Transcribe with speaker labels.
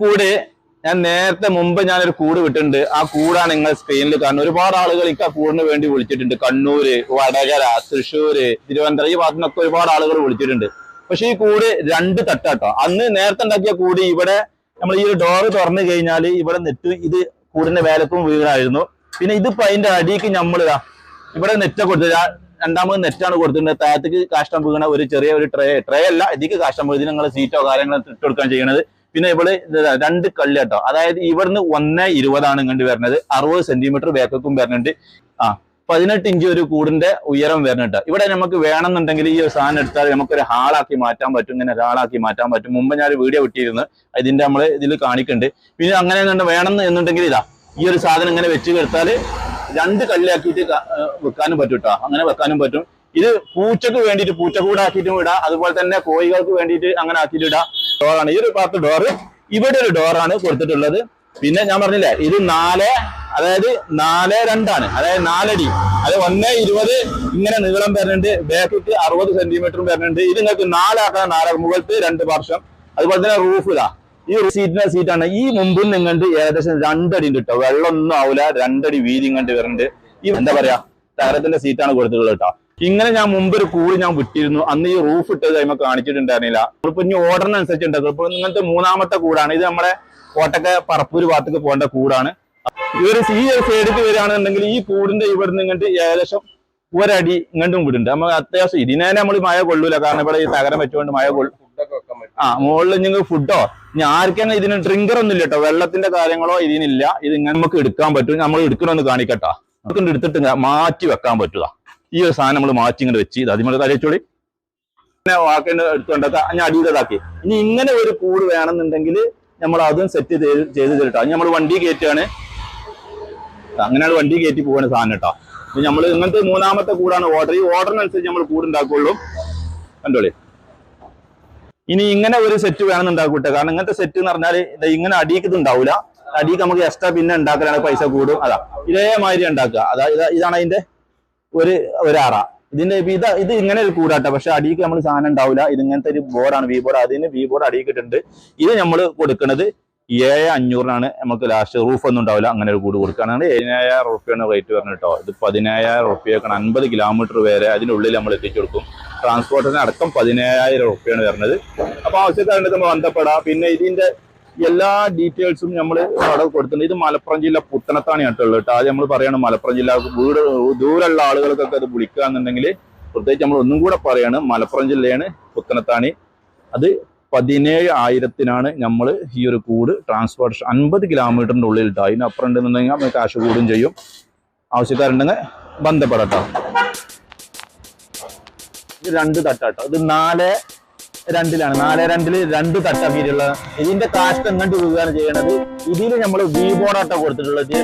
Speaker 1: കൂട്. ഞാൻ നേരത്തെ മുമ്പ് ഞാനൊരു കൂട് വിട്ടിട്ടുണ്ട്. ആ കൂടാണ് നിങ്ങൾ സ്ക്രീനിൽ കാണുന്നത്. ഒരുപാട് ആളുകൾ എനിക്ക് ആ കൂടിന് വേണ്ടി വിളിച്ചിട്ടുണ്ട്. കണ്ണൂര് വടകര തൃശ്ശൂര് തിരുവനന്തപുരം ഈ ഭാഗത്തുനിന്നൊക്കെ ഒരുപാട് ആളുകൾ വിളിച്ചിട്ടുണ്ട്. പക്ഷെ ഈ കൂട് രണ്ട് തട്ടാട്ടോ. അന്ന് നേരത്തെ ഉണ്ടാക്കിയ കൂട് ഇവിടെ നമ്മൾ ഈ ഒരു ഡോറ് തുറന്നു കഴിഞ്ഞാൽ ഇവിടെ നെറ്റ് ഇത് കൂടിന്റെ വേലക്കും വീടായിരുന്നു പിന്നെ ഇതിപ്പോ അതിന്റെ അടിക്ക് നമ്മൾ ഇവിടെ നെറ്റ് കൊടുത്തത് രണ്ടാമത് നെറ്റാണ് കൊടുത്തിട്ടുണ്ട് താഴത്തേക്ക് കാഷ്ടം വീണ ഒരു ചെറിയ ഒരു ട്രേ ട്രേ അല്ല ഇതിക്ക് കാഷ്ടം വീഴും ഇതിന് നിങ്ങൾ സീറ്റോ കാര്യങ്ങളോ ഇട്ട് കൊടുക്കാൻ ചെയ്യണത്. പിന്നെ ഇവിടെ രണ്ട് കല്ല് കേട്ടോ. അതായത് ഇവിടുന്ന് ഒന്നേ ഇരുപതാണ് ഇങ്ങോട്ട് വരുന്നത് അറുപത് സെന്റിമീറ്റർ ബാക്കും വരുന്നുണ്ട് ആ പതിനെട്ട് ഇഞ്ച് ഒരു കൂടിന്റെ ഉയരം വരുന്നുണ്ട് ഇവിടെ നമുക്ക് വേണമെന്നുണ്ടെങ്കിൽ ഈ ഒരു സാധനം എടുത്താൽ നമുക്കൊരു ഹാളാക്കി മാറ്റാൻ പറ്റും. ഇങ്ങനെ ഒരാളാക്കി മാറ്റാൻ പറ്റും. മുമ്പ് ഞാൻ വീഡിയോ വിട്ടിരുന്നു അതിന്റെ നമ്മൾ ഇതിൽ കാണിക്കുന്നുണ്ട് പിന്നെ അങ്ങനെ വേണം എന്നുണ്ടെങ്കിൽ ഇതാ ഈ ഒരു സാധനം ഇങ്ങനെ വെച്ച് കൊടുത്താൽ രണ്ട് കല്ലാക്കിയിട്ട് ക- വെക്കാനും പറ്റും കേട്ടോ. അങ്ങനെ വെക്കാനും പറ്റും. ഇത് പൂച്ചക്ക് വേണ്ടിയിട്ട് പൂച്ചക്കൂടാക്കിയിട്ടും ഇടാം. അതുപോലെ തന്നെ കോഴികൾക്ക് വേണ്ടിയിട്ട് അങ്ങനെ ആക്കിയിട്ട് ഇടാം. ഡോറാണ് ഈ ഒരു ഭാഗത്ത് ഡോറ് ഇവിടെ ഒരു ഡോറാണ് കൊടുത്തിട്ടുള്ളത്. പിന്നെ ഞാൻ പറഞ്ഞില്ലേ ഇത് നാല് അതായത് നാല് രണ്ടാണ്. അതായത് നാലടി അത് ഒന്ന് ഇരുപത് ഇങ്ങനെ നീളം വരുന്നുണ്ട്. ബാക്കിക്ക് അറുപത് സെന്റിമീറ്ററും വരുന്നുണ്ട്. ഇത് നിങ്ങൾക്ക് നാലാക്കണം നാല് മുകളിൽ രണ്ട് വർഷം അതുപോലെ തന്നെ റൂഫ് ഇതാ. ഈ സീറ്റിന് സീറ്റാണ് ഈ മുമ്പിൽ നിങ്ങൾക്ക് ഏകദേശം രണ്ടടി ഉണ്ട് കേട്ടോ വെള്ളമൊന്നും ആവില്ല രണ്ടടി വീതി ഇങ്ങോട്ട് വരുന്നുണ്ട്. ഈ എന്താ പറയാ? തകരത്തിന്റെ സീറ്റാണ് കൊടുത്തിട്ടുള്ളത് കേട്ടോ ഇങ്ങനെ ഞാൻ മുമ്പ് ഒരു കൂടി ഞാൻ വിട്ടിരുന്നു. അന്ന് ഈ റൂഫ് ഇട്ടത് കഴിയുമ്പോൾ കാണിച്ചിട്ടുണ്ടായിരുന്നില്ല. ഇപ്പൊ ഇനി ഓർഡറിനനുസരിച്ച് ഉണ്ടാക്കും ഇപ്പൊ ഇങ്ങനത്തെ മൂന്നാമത്തെ കൂടാണ്. ഇത് നമ്മുടെ കോട്ടക്ക പറപ്പൂര് ഭാഗത്തേക്ക് പോകേണ്ട കൂടാണ്. ഈ ഒരു ഈ ഒരു സൈഡിലേക്ക് വരികയാണെന്നുണ്ടെങ്കിൽ ഈ കൂടിന്റെ ഇവിടുന്ന് ഇങ്ങോട്ട് ഏകദേശം ഒരടി ഇങ്ങോട്ടും വിടുന്നുണ്ട് നമ്മൾ അത്യാവശ്യം ഇതിനെ നമ്മൾ മഴ കൊള്ളൂല. കാരണം ഇവിടെ ഈ തകരം വെച്ചുകൊണ്ട് മഴ കൊള്ളു. ആ മുകളിൽ നിങ്ങൾ ഫുഡോ ഇനി ആർക്കാണ് ഇതിന് ഡ്രിങ്കർ ഒന്നും ഇല്ല കേട്ടോ. വെള്ളത്തിന്റെ കാര്യങ്ങളോ ഇതിനില്ല. ഇത് ഇങ്ങനെ നമുക്ക് എടുക്കാൻ പറ്റും. നമ്മൾ എടുക്കണമെന്ന് കാണിക്കട്ടോ. നമുക്ക് എടുത്തിട്ട് മാറ്റി വെക്കാൻ പറ്റുക ഈ ഒരു സാധനം നമ്മൾ മാറ്റി ഇങ്ങനെ വെച്ച് ഇത് അതിമൂലം തലച്ചോളി പിന്നെ വാക്കിന് എടുത്തുകൊണ്ടൊക്കെ ഞാൻ അടിയിലതാക്കി. ഇനി ഇങ്ങനെ ഒരു കൂട് വേണമെന്നുണ്ടെങ്കിൽ നമ്മൾ അതും സെറ്റ് ചെയ്ത് ചെയ്ത് തരട്ടോ. അത് നമ്മൾ വണ്ടി കയറ്റുകയാണ് അങ്ങനെയാണ് വണ്ടി കയറ്റി പോകുന്ന സാധനം കേട്ടോ. ഇനി നമ്മൾ ഇങ്ങനത്തെ മൂന്നാമത്തെ കൂടാണ് ഓർഡർ ഈ ഓർഡറിനനുസരിച്ച് നമ്മൾ കൂടുണ്ടാക്കുള്ളൂ കണ്ടോളി. ഇനി ഇങ്ങനെ ഒരു സെറ്റ് വേണമെന്നുണ്ടാക്കൂട്ടെ. കാരണം ഇങ്ങനത്തെ സെറ്റ് എന്ന് പറഞ്ഞാൽ ഇങ്ങനെ അടിക്ക് ഇത് ഉണ്ടാവില്ല അടിക്ക് നമുക്ക് എക്സ്ട്രാ പിന്നെ ഉണ്ടാക്കലാണ് പൈസ കൂടും. അതാ. ഇതേമാതിരി ഉണ്ടാക്കുക. അതാ ഇതാ ഇതാണ് അതിന്റെ ഒരു ഒരു അറ ഇതിന്റെ ഇത് ഇത് ഇങ്ങനെ ഒരു കൂടാട്ടെ. പക്ഷെ അടിക്ക് നമ്മൾ സാധനം ഉണ്ടാവില്ല ഇത് ഇങ്ങനത്തെ ഒരു ബോർഡാണ് വി ബോർഡ് അതിന് വി ബോർഡ് അടിയിക്കിട്ടുണ്ട് ഇത് നമ്മൾ കൊടുക്കുന്നത് ഏഴ് അഞ്ഞൂറിനാണ് നമുക്ക് ലാസ്റ്റ് റൂഫ് ഒന്നും ഉണ്ടാവില്ല. അങ്ങനെ ഒരു കൂട് കൊടുക്കുകയാണെങ്കിൽ ഏഴായിരം റുപ്യാണ് റേറ്റ് വരുന്നത് കേട്ടോ. ഇത് പതിനേഴായിരം റുപ്യൊക്കെ അൻപത് കിലോമീറ്റർ വരെ അതിനുള്ളിൽ നമ്മൾ എത്തിച്ചു കൊടുക്കും. ട്രാൻസ്പോർട്ടിന് അടക്കം പതിനേഴായിരം റുപ്യാണ് വരുന്നത് അപ്പോൾ ആവശ്യക്കാരുണ്ട് നമ്മൾ ബന്ധപ്പെടാം. പിന്നെ ഇതിന്റെ എല്ലാ ഡീറ്റെയിൽസും നമ്മൾ അവിടെ കൊടുത്തിട്ടുണ്ട്. ഇത് മലപ്പുറം ജില്ല പുത്തനത്താണ് കേട്ടുള്ളത് കേട്ടോ. ആദ്യം നമ്മൾ പറയണം മലപ്പുറം ജില്ല വീട് ദൂരമുള്ള ആളുകൾക്കൊക്കെ അത് വിളിക്കുക എന്നുണ്ടെങ്കിൽ പ്രത്യേകിച്ച് നമ്മൾ ഒന്നും കൂടെ പറയാണ് മലപ്പുറം ജില്ലയാണ് പുത്തനത്താണി. അത് പതിനേഴ് ആയിരത്തിനാണ് നമ്മൾ ഈ ഒരു കൂട് ട്രാൻസ്പോർട്ടേഷൻ അൻപത് കിലോമീറ്ററിന്റെ ഉള്ളിൽ ഇട്ടോ അതിനപ്പുറം ഉണ്ടെന്നുണ്ടെങ്കിൽ നമ്മൾ കാശ് കൂടും ചെയ്യും. ആവശ്യക്കാരുണ്ടെങ്കിൽ ബന്ധപ്പെടട്ടോ ഇത് രണ്ട് തട്ടാട്ടോ. ഇത് നാല് രണ്ടിലാണ്. നാല് രണ്ടിൽ രണ്ട് തട്ടാക്കിയിട്ടുള്ള ഇതിന്റെ കാസ്റ്റ് എങ്ങോട്ട് വീഴുകയാണ് ചെയ്യണത്. ഇതിൽ നമ്മൾ വി ബോർഡാട്ടോ കൊടുത്തിട്ടുള്ളത്.